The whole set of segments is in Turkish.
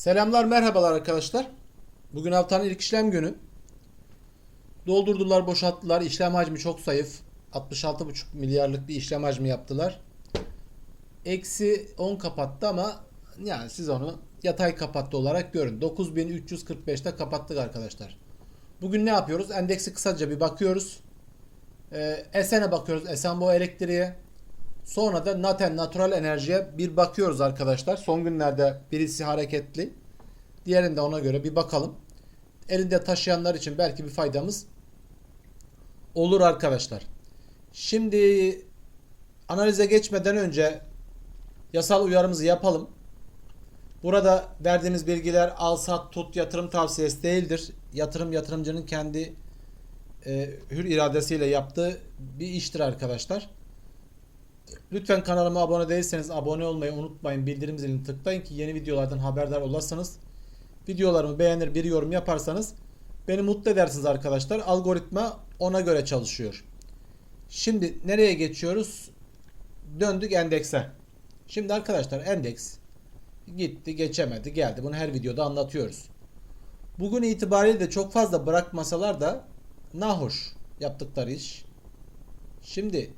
Selamlar merhabalar arkadaşlar. Bugün haftanın ilk işlem günü. Doldurdular boşalttılar. İşlem hacmi çok zayıf. 66,5 milyarlık bir işlem hacmi yaptılar. Eksi 10 kapattı ama yani siz onu yatay kapattı olarak görün. 9345'te kapattık arkadaşlar. Bugün ne yapıyoruz? Endeksi kısaca bir bakıyoruz. Ee, Esen'e bakıyoruz. Esenboğa elektriğe. Sonra da Naten Natural Enerji'ye bir bakıyoruz arkadaşlar. Son günlerde birisi hareketli. Diğerinde ona göre bir bakalım. Elinde taşıyanlar için belki bir faydamız olur arkadaşlar. Şimdi analize geçmeden önce yasal uyarımızı yapalım. Burada verdiğimiz bilgiler al sat tut yatırım tavsiyesi değildir. Yatırım yatırımcının kendi e, hür iradesiyle yaptığı bir iştir arkadaşlar. Lütfen kanalıma abone değilseniz abone olmayı unutmayın. Bildirim zilini tıklayın ki yeni videolardan haberdar olasınız. Videolarımı beğenir bir yorum yaparsanız beni mutlu edersiniz arkadaşlar. Algoritma ona göre çalışıyor. Şimdi nereye geçiyoruz? Döndük endekse. Şimdi arkadaşlar endeks gitti geçemedi geldi. Bunu her videoda anlatıyoruz. Bugün itibariyle de çok fazla bırakmasalar da nahoş yaptıkları iş. Şimdi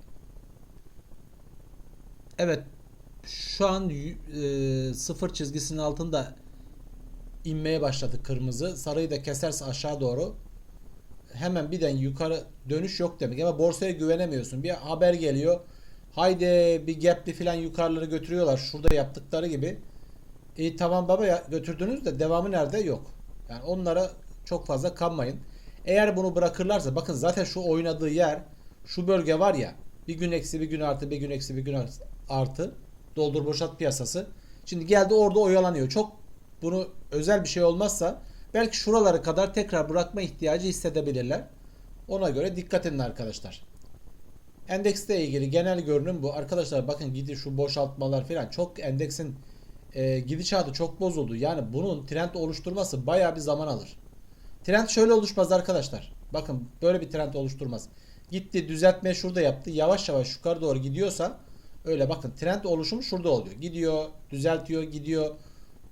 Evet. Şu an e, sıfır çizgisinin altında inmeye başladı kırmızı. Sarıyı da keserse aşağı doğru hemen birden yukarı dönüş yok demek. Ama borsaya güvenemiyorsun. Bir haber geliyor. Haydi bir gapli falan yukarıları götürüyorlar. Şurada yaptıkları gibi. İyi tamam baba ya götürdünüz de devamı nerede? Yok. Yani onlara çok fazla kanmayın. Eğer bunu bırakırlarsa bakın zaten şu oynadığı yer şu bölge var ya bir gün eksi bir gün artı bir gün eksi bir gün artı, artı doldur boşalt piyasası. Şimdi geldi orada oyalanıyor. Çok bunu özel bir şey olmazsa belki şuraları kadar tekrar bırakma ihtiyacı hissedebilirler. Ona göre dikkat edin arkadaşlar. Endekste ilgili genel görünüm bu. Arkadaşlar bakın gidi şu boşaltmalar falan çok endeksin e, gidişatı çok bozuldu. Yani bunun trend oluşturması bayağı bir zaman alır. Trend şöyle oluşmaz arkadaşlar. Bakın böyle bir trend oluşturmaz. Gitti düzeltme şurada yaptı. Yavaş yavaş yukarı doğru gidiyorsa öyle bakın trend oluşumu şurada oluyor. Gidiyor, düzeltiyor, gidiyor.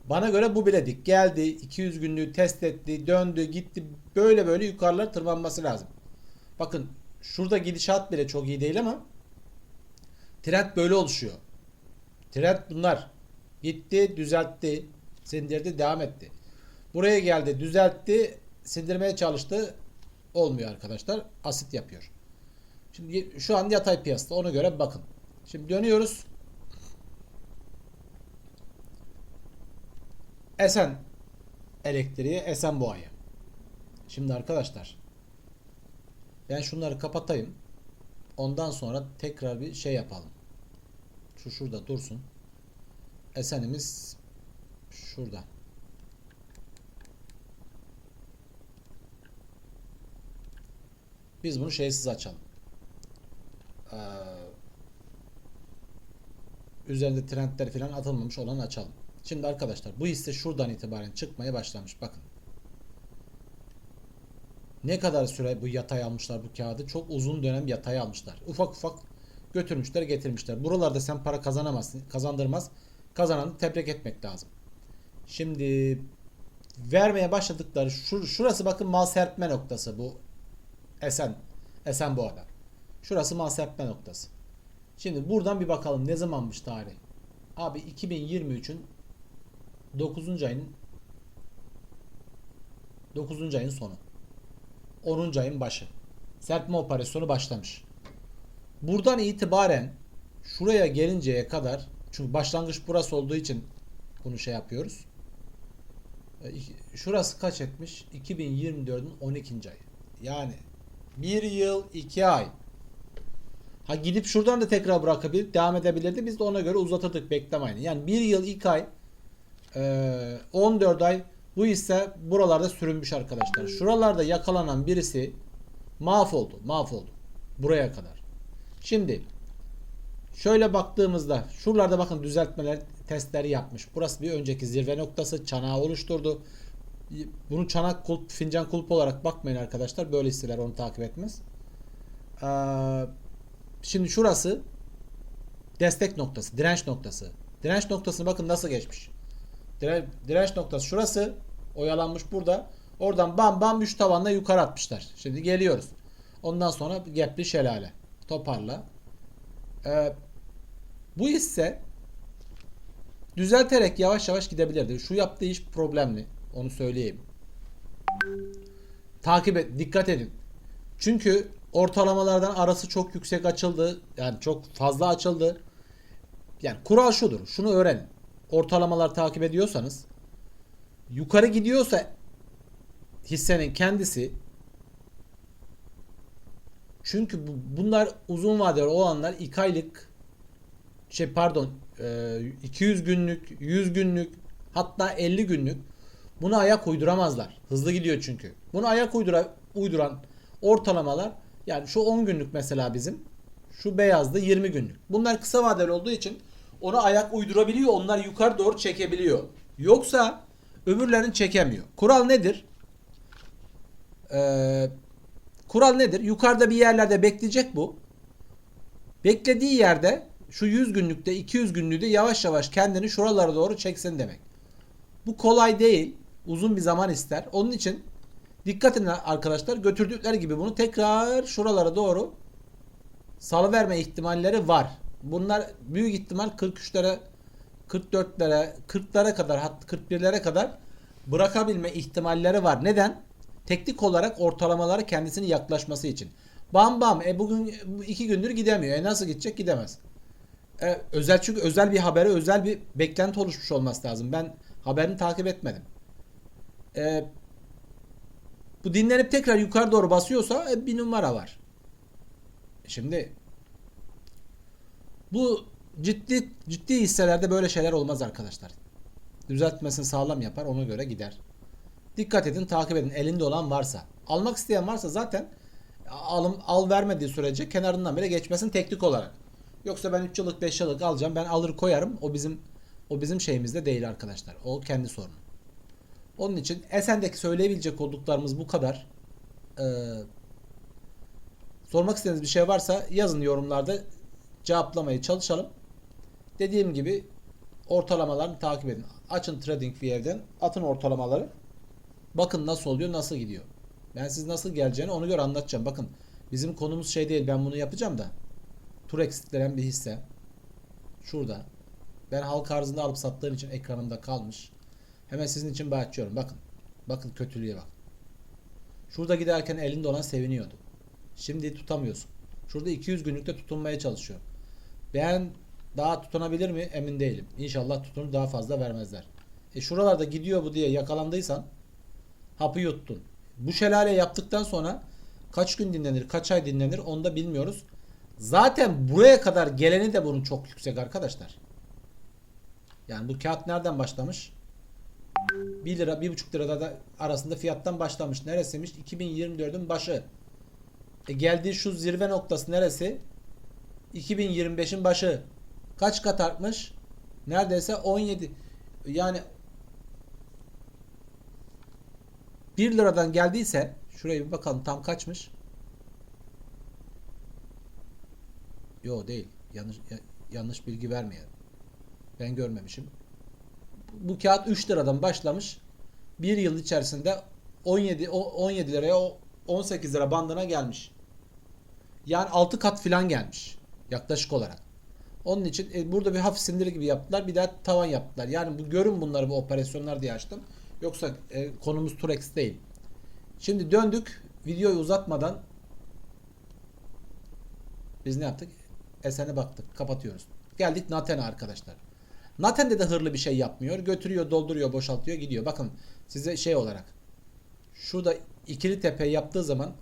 Bana göre bu bile dik. Geldi, 200 günlüğü test etti, döndü, gitti. Böyle böyle yukarılara tırmanması lazım. Bakın şurada gidişat bile çok iyi değil ama trend böyle oluşuyor. Trend bunlar. Gitti, düzeltti, sindirdi, devam etti. Buraya geldi, düzeltti, sindirmeye çalıştı. Olmuyor arkadaşlar. Asit yapıyor. Şimdi şu an yatay piyasada ona göre bakın. Şimdi dönüyoruz. Esen elektriği, Esen boğayı. Şimdi arkadaşlar ben şunları kapatayım. Ondan sonra tekrar bir şey yapalım. Şu şurada dursun. Esenimiz şurada. Biz bunu şeysiz açalım. Ee, üzerinde trendler falan atılmamış olan açalım. Şimdi arkadaşlar bu hisse şuradan itibaren çıkmaya başlamış. Bakın. Ne kadar süre bu yatay almışlar bu kağıdı? Çok uzun dönem yatay almışlar. Ufak ufak götürmüşler getirmişler. Buralarda sen para kazanamazsın. Kazandırmaz. Kazananı tebrik etmek lazım. Şimdi vermeye başladıkları şur, şurası bakın mal serpme noktası bu Esen Esen bu adam. Şurası mal serpme noktası. Şimdi buradan bir bakalım ne zamanmış tarih. Abi 2023'ün 9. ayın 9. ayın sonu. 10. ayın başı. Serpme operasyonu başlamış. Buradan itibaren şuraya gelinceye kadar çünkü başlangıç burası olduğu için bunu şey yapıyoruz. E, Şurası kaç etmiş? 2024'ün 12. ayı. Yani bir yıl iki ay. Ha gidip şuradan da tekrar bırakabilir, devam edebilirdi. Biz de ona göre uzatırdık beklemeyin. Yani bir yıl iki ay, e, 14 ay bu ise buralarda sürünmüş arkadaşlar. Şuralarda yakalanan birisi mahvoldu, mahvoldu. Buraya kadar. Şimdi şöyle baktığımızda şuralarda bakın düzeltmeler testleri yapmış. Burası bir önceki zirve noktası çanağı oluşturdu. Bunu çanak kulp, fincan kulp olarak bakmayın arkadaşlar. Böyle hisseler onu takip etmez. Ee, şimdi şurası destek noktası, direnç noktası. Direnç noktasını bakın nasıl geçmiş. Dire- direnç noktası şurası. Oyalanmış burada. Oradan bam bam 3 tavanla yukarı atmışlar. Şimdi geliyoruz. Ondan sonra gepli şelale. Toparla. Ee, bu hisse düzelterek yavaş yavaş gidebilirdi. Şu yaptığı iş problemli. Onu söyleyeyim. Takip et, dikkat edin. Çünkü ortalamalardan arası çok yüksek açıldı. Yani çok fazla açıldı. Yani kural şudur. Şunu öğrenin. Ortalamalar takip ediyorsanız yukarı gidiyorsa hissenin kendisi çünkü bu- bunlar uzun vadeli olanlar 2 aylık şey pardon e, 200 günlük 100 günlük hatta 50 günlük buna ayak uyduramazlar. Hızlı gidiyor çünkü. Bunu ayak uydura, uyduran ortalamalar yani şu 10 günlük mesela bizim şu beyazda 20 günlük. Bunlar kısa vadeli olduğu için ona ayak uydurabiliyor. Onlar yukarı doğru çekebiliyor. Yoksa öbürlerini çekemiyor. Kural nedir? Ee, kural nedir? Yukarıda bir yerlerde bekleyecek bu. Beklediği yerde şu 100 günlükte 200 günlükte yavaş yavaş kendini şuralara doğru çeksin demek. Bu kolay değil. Uzun bir zaman ister. Onun için dikkat edin arkadaşlar. Götürdükleri gibi bunu tekrar şuralara doğru salıverme ihtimalleri var. Bunlar büyük ihtimal 43'lere 44'lere 40'lara kadar hatta 41'lere kadar bırakabilme ihtimalleri var. Neden? Teknik olarak ortalamaları kendisini yaklaşması için. Bam bam e bugün bu iki gündür gidemiyor. E nasıl gidecek? Gidemez. E, özel çünkü özel bir habere özel bir beklenti oluşmuş olması lazım. Ben haberini takip etmedim. E, bu dinlenip tekrar yukarı doğru basıyorsa e, bir numara var. Şimdi bu ciddi ciddi hisselerde böyle şeyler olmaz arkadaşlar. Düzeltmesini sağlam yapar ona göre gider. Dikkat edin takip edin elinde olan varsa. Almak isteyen varsa zaten alım al vermediği sürece kenarından bile geçmesin teknik olarak. Yoksa ben 3 yıllık 5 yıllık alacağım ben alır koyarım o bizim o bizim şeyimizde değil arkadaşlar. O kendi sorunu. Onun için Esen'deki söyleyebilecek olduklarımız bu kadar. Ee, sormak istediğiniz bir şey varsa yazın yorumlarda cevaplamaya çalışalım. Dediğim gibi ortalamalarını takip edin. Açın TradingView'den atın ortalamaları. Bakın nasıl oluyor, nasıl gidiyor. Ben siz nasıl geleceğini ona göre anlatacağım. Bakın bizim konumuz şey değil. Ben bunu yapacağım da. Turex denen bir hisse. Şurada. Ben halk arzında alıp sattığım için ekranımda kalmış. Hemen sizin için açıyorum. Bakın. Bakın kötülüğe bak. Şurada giderken elinde olan seviniyordu. Şimdi tutamıyorsun. Şurada 200 günlükte tutunmaya çalışıyor. Ben daha tutunabilir mi emin değilim. İnşallah tutunur daha fazla vermezler. E şuralarda gidiyor bu diye yakalandıysan hapı yuttun. Bu şelale yaptıktan sonra kaç gün dinlenir, kaç ay dinlenir onu da bilmiyoruz. Zaten buraya kadar geleni de bunun çok yüksek arkadaşlar. Yani bu kağıt nereden başlamış? 1 lira, 1,5 lirada da arasında fiyattan başlamış. Neresiymiş? 2024'ün başı. E geldiği şu zirve noktası neresi? 2025'in başı. Kaç kat artmış? Neredeyse 17. Yani 1 liradan geldiyse şuraya bir bakalım tam kaçmış? Yo değil. Yanlış ya- yanlış bilgi vermeyelim. Ben görmemişim. Bu kağıt 3 liradan başlamış. 1 yıl içerisinde 17 o- 17 liraya o 18 lira bandına gelmiş. Yani 6 kat filan gelmiş yaklaşık olarak. Onun için e, burada bir hafif sindiri gibi yaptılar. Bir daha tavan yaptılar. Yani bu görün bunları bu operasyonlar diye açtım. Yoksa e, konumuz Turex değil. Şimdi döndük. Videoyu uzatmadan biz ne yaptık? Esen'e baktık. Kapatıyoruz. Geldik Naten'e arkadaşlar. Naten'de de hırlı bir şey yapmıyor. Götürüyor, dolduruyor, boşaltıyor, gidiyor. Bakın size şey olarak. Şurada ikili tepe yaptığı zaman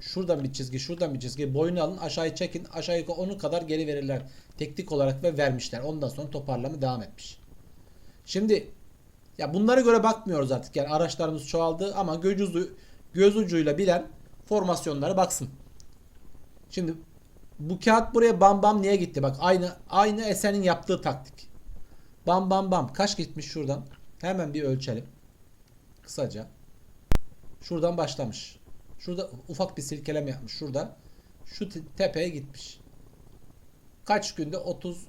şuradan bir çizgi, şuradan bir çizgi boyunu alın, aşağıya çekin. Aşağı yukarı onu kadar geri verirler. Teknik olarak ve vermişler. Ondan sonra toparlama devam etmiş. Şimdi ya bunlara göre bakmıyoruz artık. Yani araçlarımız çoğaldı ama göz, ucu, göz ucuyla bilen formasyonlara baksın. Şimdi bu kağıt buraya bam bam niye gitti? Bak aynı aynı Esen'in yaptığı taktik. Bam bam bam. Kaç gitmiş şuradan? Hemen bir ölçelim. Kısaca. Şuradan başlamış. Şurada ufak bir silkeleme yapmış. Şurada. Şu te- tepeye gitmiş. Kaç günde? 30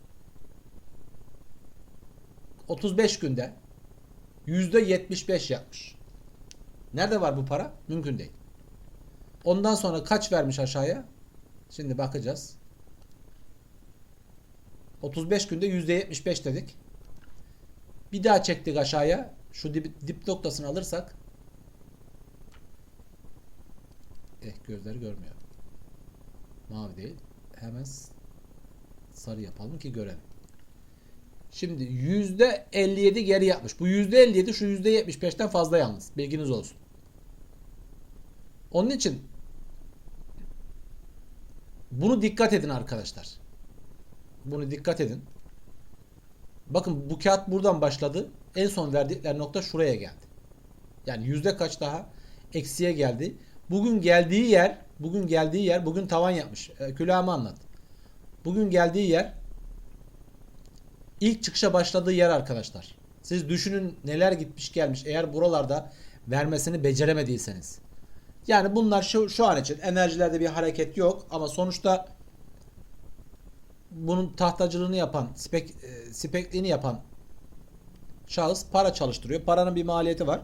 35 günde %75 yapmış. Nerede var bu para? Mümkün değil. Ondan sonra kaç vermiş aşağıya? Şimdi bakacağız. 35 günde %75 dedik. Bir daha çektik aşağıya. Şu dip, dip noktasını alırsak. Eh gözleri görmüyor. Mavi değil. Hemen sarı yapalım ki görelim. Şimdi %57 geri yapmış. Bu %57 şu %75'ten fazla yalnız. Bilginiz olsun. Onun için bunu dikkat edin arkadaşlar. Bunu dikkat edin. Bakın bu kağıt buradan başladı. En son verdikleri nokta şuraya geldi. Yani yüzde kaç daha eksiye geldi. Bugün geldiği yer, bugün geldiği yer, bugün tavan yapmış. E, külahımı anlat. Bugün geldiği yer ilk çıkışa başladığı yer arkadaşlar. Siz düşünün neler gitmiş gelmiş eğer buralarda vermesini beceremediyseniz. Yani bunlar şu, şu an için enerjilerde bir hareket yok ama sonuçta bunun tahtacılığını yapan, spek, e, spekliğini yapan şahıs para çalıştırıyor. Paranın bir maliyeti var.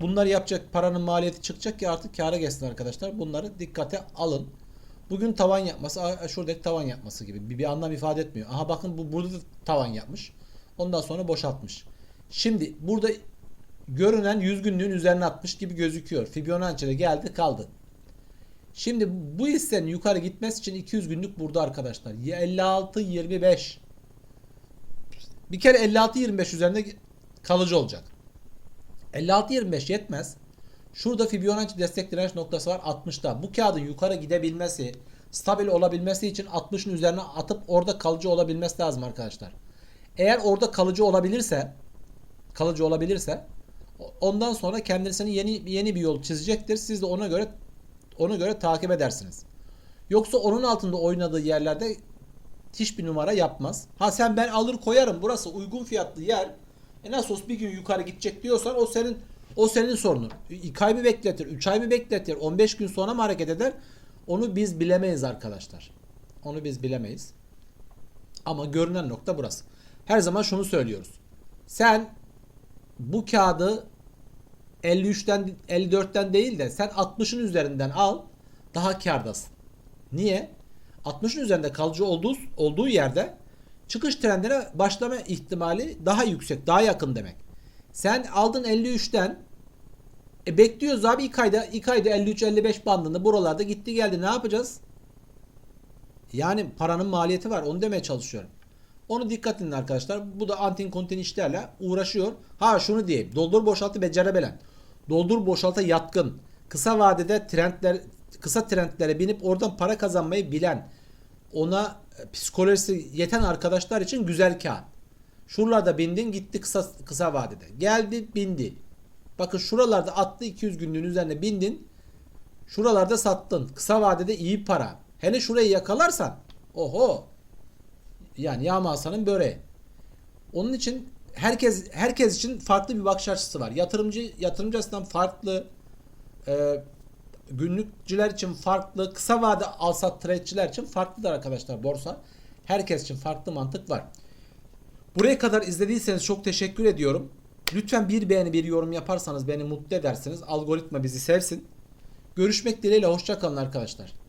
Bunları yapacak paranın maliyeti çıkacak ki artık kâra geçsin arkadaşlar. Bunları dikkate alın. Bugün tavan yapması, şuradaki tavan yapması gibi bir, bir anlam ifade etmiyor. Aha bakın bu burada da tavan yapmış. Ondan sonra boşaltmış. Şimdi burada görünen 100 günlüğün üzerine atmış gibi gözüküyor. Fibonacci'de geldi kaldı. Şimdi bu hissenin yukarı gitmesi için 200 günlük burada arkadaşlar. 56 25. Bir kere 56 25 üzerinde kalıcı olacak. 56 25 yetmez. Şurada Fibonacci destek direnç noktası var 60'ta. Bu kağıdın yukarı gidebilmesi, stabil olabilmesi için 60'ın üzerine atıp orada kalıcı olabilmesi lazım arkadaşlar. Eğer orada kalıcı olabilirse, kalıcı olabilirse ondan sonra kendisini yeni yeni bir yol çizecektir. Siz de ona göre ona göre takip edersiniz. Yoksa onun altında oynadığı yerlerde hiçbir numara yapmaz. Ha sen ben alır koyarım burası uygun fiyatlı yer. E nasıl olsa bir gün yukarı gidecek diyorsan o senin o senin sorunun. 2 ay mı bekletir, 3 ay mı bekletir, 15 gün sonra mı hareket eder? Onu biz bilemeyiz arkadaşlar. Onu biz bilemeyiz. Ama görünen nokta burası. Her zaman şunu söylüyoruz. Sen bu kağıdı 53'ten 54'ten değil de sen 60'ın üzerinden al daha kârdasın. Niye? 60'ın üzerinde kalıcı olduğu olduğu yerde çıkış trendine başlama ihtimali daha yüksek, daha yakın demek. Sen aldın 53'ten e bekliyoruz abi 2 ayda 2 ayda 53-55 bandında buralarda gitti geldi. Ne yapacağız? Yani paranın maliyeti var. Onu demeye çalışıyorum. Onu dikkat edin arkadaşlar. Bu da antin kontin işlerle uğraşıyor. Ha şunu diyeyim. Doldur boşaltı becerebilen. Doldur boşalta yatkın. Kısa vadede trendler kısa trendlere binip oradan para kazanmayı bilen ona e, psikolojisi yeten arkadaşlar için güzel kağıt. Şuralarda bindin gitti kısa kısa vadede. Geldi bindi. Bakın şuralarda attı 200 günlüğün üzerine bindin. Şuralarda sattın. Kısa vadede iyi para. Hele şurayı yakalarsan oho yani yağma Hasan'ın böreği. Onun için herkes herkes için farklı bir bakış açısı var. Yatırımcı yatırımcı açısından farklı e, günlükçüler için farklı, kısa vade alsat trade'çiler için farklıdır arkadaşlar borsa. Herkes için farklı mantık var. Buraya kadar izlediyseniz çok teşekkür ediyorum. Lütfen bir beğeni bir yorum yaparsanız beni mutlu edersiniz. Algoritma bizi sevsin. Görüşmek dileğiyle hoşçakalın arkadaşlar.